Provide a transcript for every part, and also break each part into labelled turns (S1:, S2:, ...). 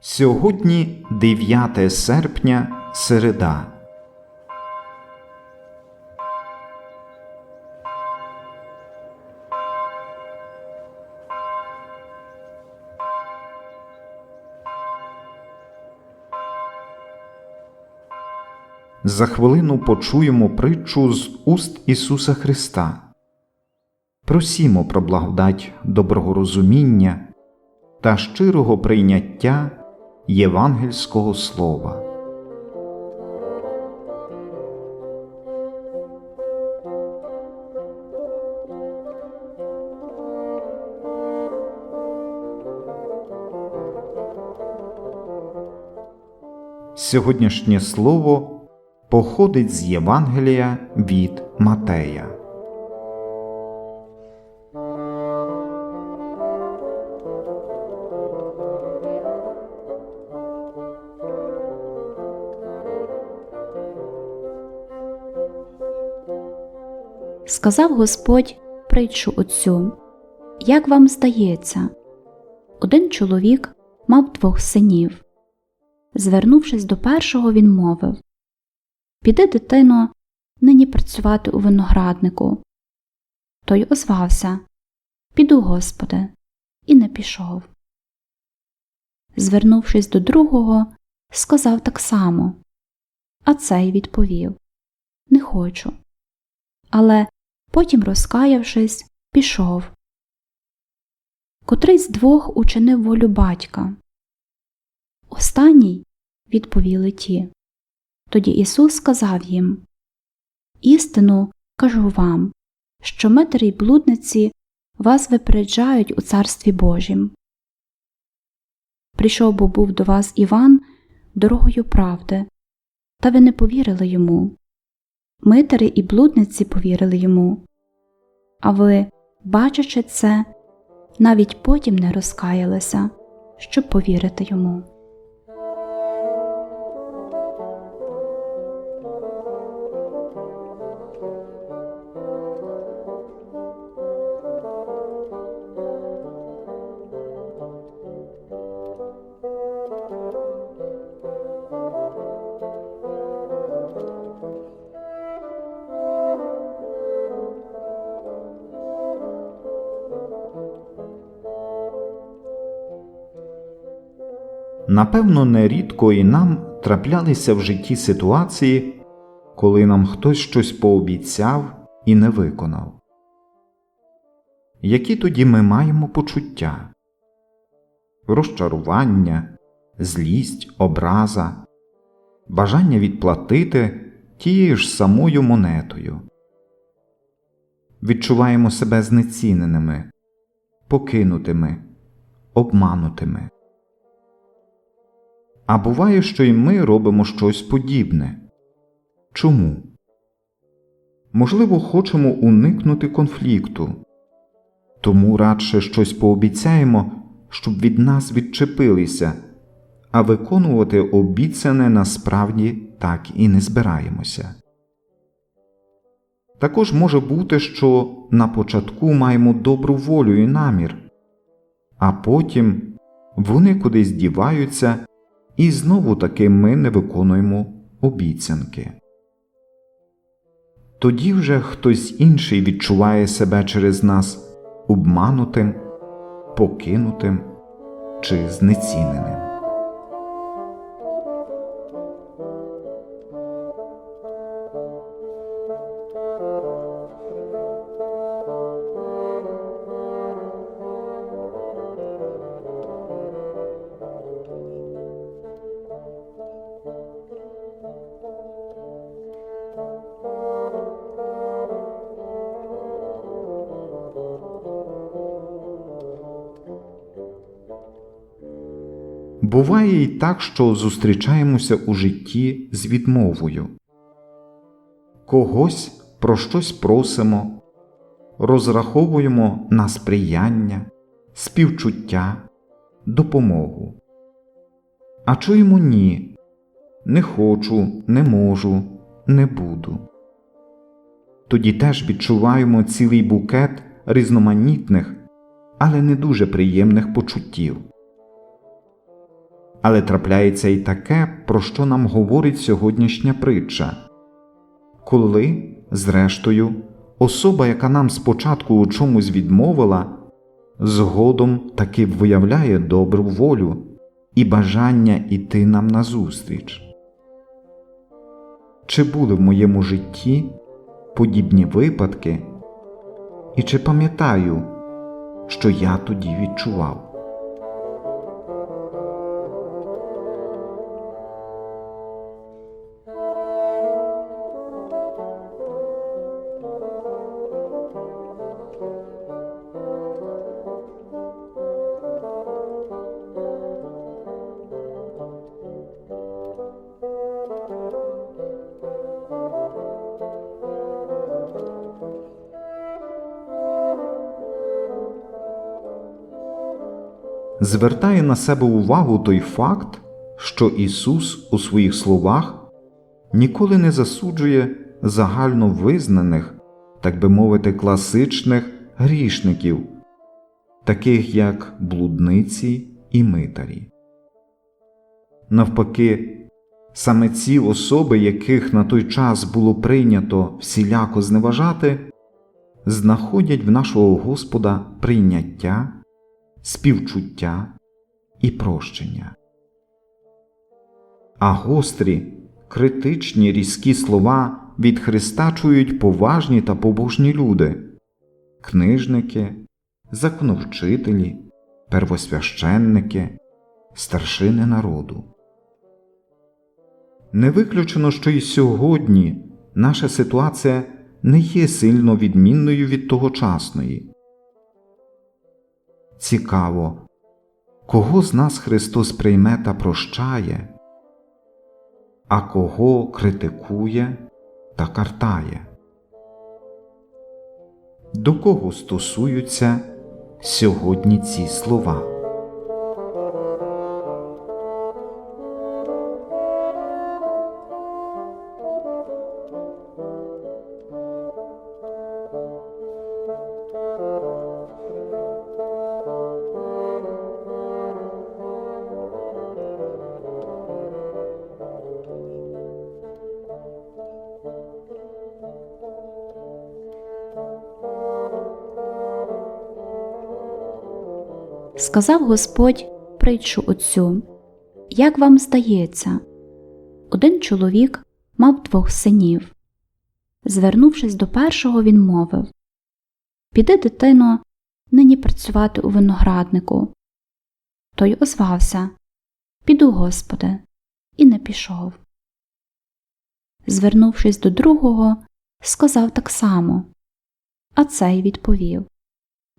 S1: Сьогодні 9 серпня, середа. За хвилину почуємо притчу з уст Ісуса Христа. Просімо про благодать доброго розуміння та щирого прийняття євангельського слова. Сьогоднішнє слово походить з Євангелія від Матея.
S2: Сказав Господь притчу отцю Як вам здається, один чоловік мав двох синів. Звернувшись до першого, він мовив Піди, дитино, нині працювати у винограднику. Той озвався Піду, Господи, і не пішов. Звернувшись до другого, сказав так само. А цей відповів Не хочу. Але потім, розкаявшись, пішов. Котрий з двох учинив волю батька. Останній, відповіли ті. Тоді Ісус сказав їм Істину кажу вам, що метри й блудниці вас випереджають у Царстві Божім. Прийшов бо був до вас Іван дорогою правди, та ви не повірили йому. Митари і блудниці повірили йому. А ви, бачачи це, навіть потім не розкаялися, щоб повірити йому.
S1: Напевно, нерідко і нам траплялися в житті ситуації, коли нам хтось щось пообіцяв і не виконав. Які тоді ми маємо почуття? Розчарування, злість, образа, бажання відплатити тією ж самою монетою. Відчуваємо себе знеціненими, покинутими, обманутими. А буває, що й ми робимо щось подібне. Чому? Можливо, хочемо уникнути конфлікту, тому радше щось пообіцяємо, щоб від нас відчепилися, а виконувати обіцяне насправді так і не збираємося. Також може бути, що на початку маємо добру волю і намір, а потім вони кудись діваються і знову таки ми не виконуємо обіцянки. Тоді вже хтось інший відчуває себе через нас обманутим, покинутим чи знеціненим. Буває і так, що зустрічаємося у житті з відмовою. Когось про щось просимо, розраховуємо на сприяння, співчуття, допомогу. А чуємо ні, не хочу, не можу, не буду. Тоді теж відчуваємо цілий букет різноманітних, але не дуже приємних почуттів. Але трапляється і таке, про що нам говорить сьогоднішня притча. Коли, зрештою, особа, яка нам спочатку у чомусь відмовила, згодом таки виявляє добру волю і бажання йти нам назустріч. Чи були в моєму житті подібні випадки, і чи пам'ятаю, що я тоді відчував? Звертає на себе увагу той факт, що Ісус у своїх словах ніколи не засуджує загально визнаних, так би мовити, класичних грішників, таких як блудниці і митарі. Навпаки, саме ці особи, яких на той час було прийнято всіляко зневажати, знаходять в нашого Господа прийняття співчуття і прощення. А гострі, критичні різкі слова від Христа чують поважні та побожні люди, книжники, законовчителі, первосвященники, старшини народу. Не виключено, що й сьогодні наша ситуація не є сильно відмінною від тогочасної. Цікаво, кого з нас Христос прийме та прощає, а кого критикує та картає? До кого стосуються сьогодні ці слова?
S2: Сказав Господь притчу отцю Як вам здається, один чоловік мав двох синів. Звернувшись до першого, він мовив Піди, дитино, нині працювати у винограднику. Той озвався Піду, Господи, і не пішов. Звернувшись до другого, сказав так само. А цей відповів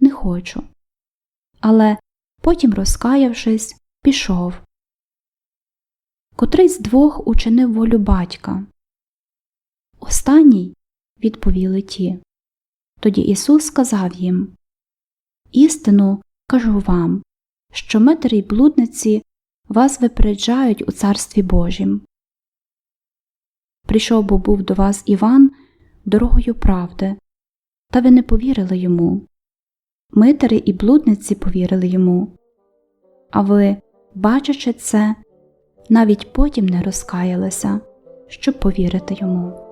S2: Не хочу. Але потім, розкаявшись, пішов. Котрий з двох учинив волю батька. Останній, відповіли ті. Тоді Ісус сказав їм Істину кажу вам, що метри й блудниці вас випереджають у Царстві Божім. Прийшов бо був до вас Іван дорогою правди, та ви не повірили йому. Митари і блудниці повірили йому. А ви, бачачи це, навіть потім не розкаялися, щоб повірити йому.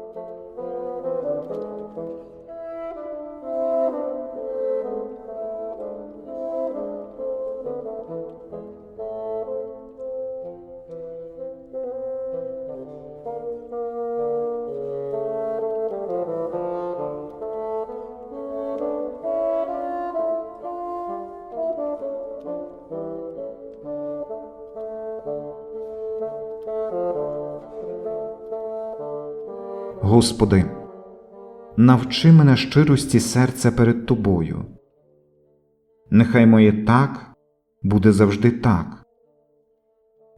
S1: Господи, навчи мене щирості серця перед Тобою. Нехай моє так буде завжди так.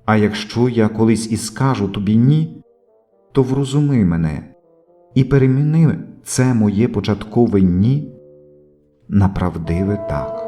S1: А якщо я колись і скажу тобі ні, то врозуми мене і переміни це моє початкове ні на правдиве так.